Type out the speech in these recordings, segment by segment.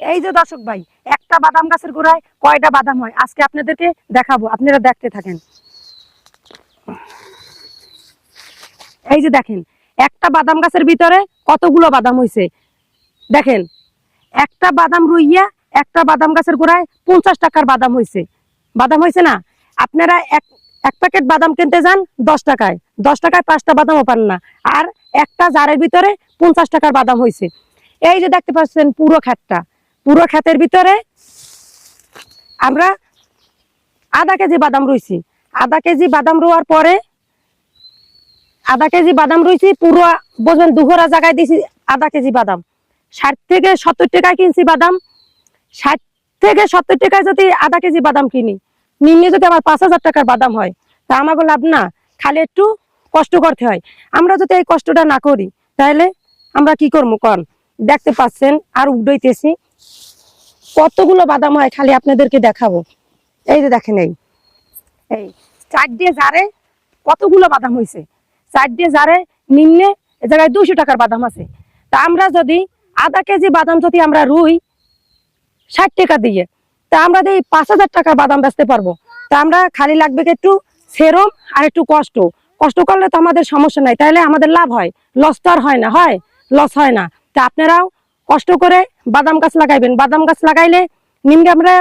এই যে দর্শক ভাই, একটা বাদাম গাছের গোড়ায় কয়টা বাদাম হয়? আজকে আপনাদেরকে দেখাবো, আপনারা দেখতে থাকেন। এই যে দেখেন, একটা বাদাম গাছের ভিতরে কতগুলো বাদাম হয়েছে দেখেন, একটা বাদাম রুইয়া, একটা বাদাম গাছের গোড়ায় পঞ্চাশ টাকার বাদাম হয়েছে বাদাম হয়েছে না? আপনারা এক এক প্যাকেট বাদাম কিনতে যান দশ টাকায়। দশ টাকায় পাঁচটা বাদামও পান না। আর একটা জারের ভিতরে পঞ্চাশ টাকার বাদাম হয়েছে এই যে দেখতে পাচ্ছেন পুরো ক্ষেতটা। পুরো ক্ষেতের ভিতরে আমরা আধা কেজি বাদাম রুইছি। আধা কেজি বাদাম রোয়ার পরে আধা কেজি বাদাম রুইছি, পুরো বুঝবেন দুঘরা জায়গায় দিছি আধা কেজি বাদাম। ষাট থেকে সত্তর টাকায় কিনছি বাদাম। ষাট থেকে সত্তর টাকায় যদি আধা কেজি বাদাম কিনি, নিম্নে যদি আমার পাঁচ হাজার টাকার বাদাম হয়, তা আমাকে লাভ না। খালি একটু কষ্ট করতে হয়। আমরা যদি এই কষ্টটা না করি, তাহলে আমরা কি করব কন? দেখতে পাচ্ছেন, আর উডইতেছি। কতগুলো বাদাম হয় খালি আপনাদেরকে দেখাবো। এই যে দেখেন এই। এই, চার দিয়ে জারে কতগুলো বাদাম হয়েছে চার দিয়ে জারে নিম্নে এ জায়গায় দুশো টাকার বাদাম আছে। তা আমরা যদি আধা কেজি বাদাম যদি আমরা রুই, ষাট টাকা দিয়ে, তা আমরা দিই পাঁচ হাজার টাকার বাদাম বেচতে পারব। তা আমরা খালি লাগবে একটু সেরম আর একটু কষ্ট। কষ্ট করলে তো আমাদের সমস্যা নাই তাহলে আমাদের লাভ হয়। লস তো আর হয় না, হয় লস হয় না। তা আপনারাও কষ্ট করে বাদাম গাছ লাগাইবেন। বাদাম গাছ লাগাইলে নিম্নে আমরা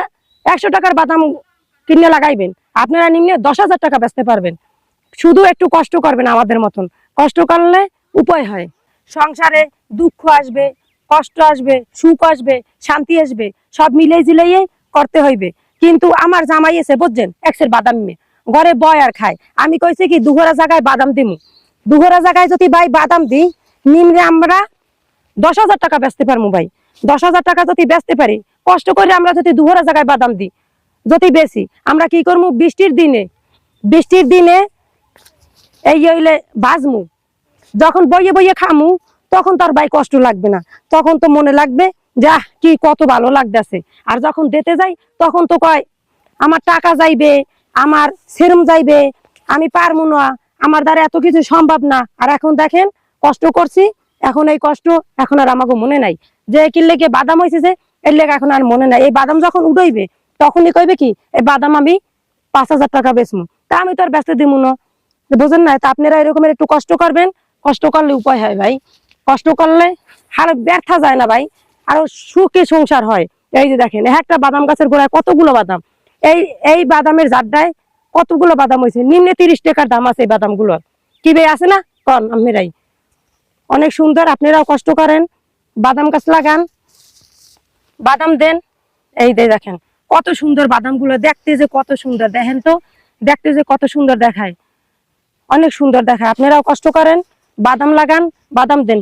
একশো টাকার বাদাম কিনে লাগাইবেন। আপনারা নিম্নে দশ হাজার টাকা বেচতে পারবেন। শুধু একটু কষ্ট করবেন আমাদের মতন। কষ্ট করলে উপায় হয়। সংসারে দুঃখ আসবে, কষ্ট আসবে, সুখ আসবে, শান্তি আসবে, সব মিলিয়ে জিলিয়ে করতে হইবে। কিন্তু আমার জামাই এসে বুঝছেন একশের বাদাম মেয়ে ঘরে বয় আর খায়। আমি কইছি কি দুঘরা জায়গায় বাদাম দিমু। দুঘরা জায়গায় যদি ভাই বাদাম দিই নিম্নে আমরা দশ হাজার টাকা বেচতে পারব ভাই। দশ হাজার টাকা যদি বেচতে পারি, কষ্ট করে আমরা যদি দুঘরা জায়গায় বাদাম দিই, যদি বেশি আমরা কি করব বৃষ্টির দিনে বৃষ্টির দিনে এই হইলে বাজমু যখন বইয়ে বইয়ে খামু, তখন তার ভাই কষ্ট লাগবে না। তখন তো মনে লাগবে যা কি কত ভালো লাগতেছে। আর যখন দিতে যাই, তখন তো কয়, আমার টাকা যাইবে, আমার সেরম যাইবে, আমি পারব না, আমার দ্বারা এত কিছু সম্ভব না। আর এখন দেখেন, কষ্ট করছি এখন এই কষ্ট, এখন আর আমাকে মনে নাই। যে কি লেগে বাদাম হয়েছে এর লেগে এখন আর মনে নাই। এই বাদাম যখন উড়াইবে, তখনই কইবে কি, এই বাদাম আমি পাঁচ হাজার টাকা বেচমু। তা আমি তো আর ব্যস্ত দিব না। বুঝেন না তা আপনারা এরকমের একটু কষ্ট করবেন। কষ্ট করলে উপায় হয় ভাই। কষ্ট করলে আর ব্যর্থ যায় না ভাই। আরও সুখে সংসার হয়। এই যে দেখেন একটা বাদাম গাছের গোড়ায় কতগুলো বাদাম? এই এই বাদামের জাড্ডায় কতগুলো বাদাম হয়েছে নিম্নে তিরিশ টাকার দাম আছে এই বাদামগুলোর। কি ভাই, আছে না? কন আমিরাই অনেক সুন্দর, আপনারাও কষ্ট করেন। বাদাম গাছ লাগান, বাদাম দেন। এই দিয়ে দেখেন, কত সুন্দর বাদামগুলো দেখতে যে কত সুন্দর, দেখেন তো? দেখতে যে কত সুন্দর দেখায়। অনেক সুন্দর দেখায়, আপনারাও কষ্ট করেন। বাদাম লাগান, বাদাম দেন।